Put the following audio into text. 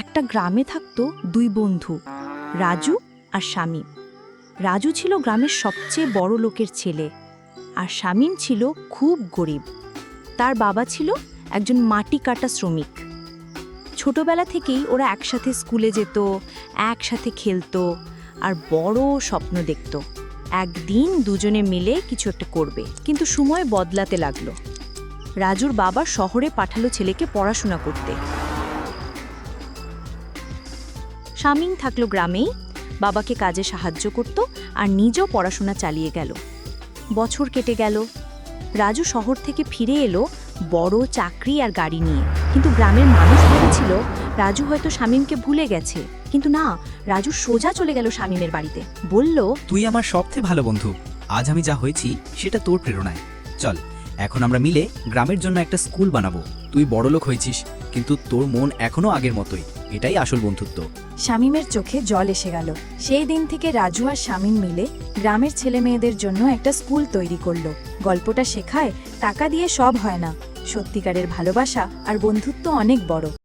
একটা গ্রামে থাকতো দুই বন্ধু, রাজু আর শামীম। রাজু ছিল গ্রামের সবচেয়ে বড় লোকের ছেলে আর শামীম ছিল খুব গরিব। তার বাবা ছিল একজন মাটি কাটা শ্রমিক। ছোটবেলা থেকেই ওরা একসাথে স্কুলে যেত, একসাথে খেলতো আর বড় স্বপ্ন দেখত। একদিন দুজনে মিলে কিছু একটা করবে, কিন্তু সময় বদলাতে লাগল। রাজুর বাবা শহরে পাঠালো ছেলেকে পড়াশোনা করতে। শামিন থাকল গ্রামেই, বাবাকে কাজে সাহায্য করত আর নিজেও পড়াশোনা চালিয়ে গেল। বছর কেটে গেল। রাজু শহর থেকে ফিরে এলো বড় চাকরি আর গাড়ি নিয়ে। কিন্তু গ্রামের মানুষ ভেবেছিল রাজু হয়তো শামীমকে ভুলে গেছে। কিন্তু না, রাজু সোজা চলে গেল শামীমের বাড়িতে। বলল, তুই আমার সবচেয়ে ভালো বন্ধু। আজ আমি যা হয়েছি সেটা তোর প্রেরণায়। চল, এখন আমরা মিলে গ্রামের জন্য একটা স্কুল বানাবো। তুই বড় লোক হয়েছিস, কিন্তু তোর মন এখনও আগের মতোই। এটাই আসল বন্ধুত্ব। শামিমের চোখে জল এসে গেল। সেই দিন থেকে রাজু আর শামিম মিলে গ্রামের ছেলে মেয়েদের জন্য একটা স্কুল তৈরি করল। গল্পটা শেখায়, টাকা দিয়ে সব হয় না। সত্যিকারের ভালোবাসা আর বন্ধুত্ব অনেক বড়।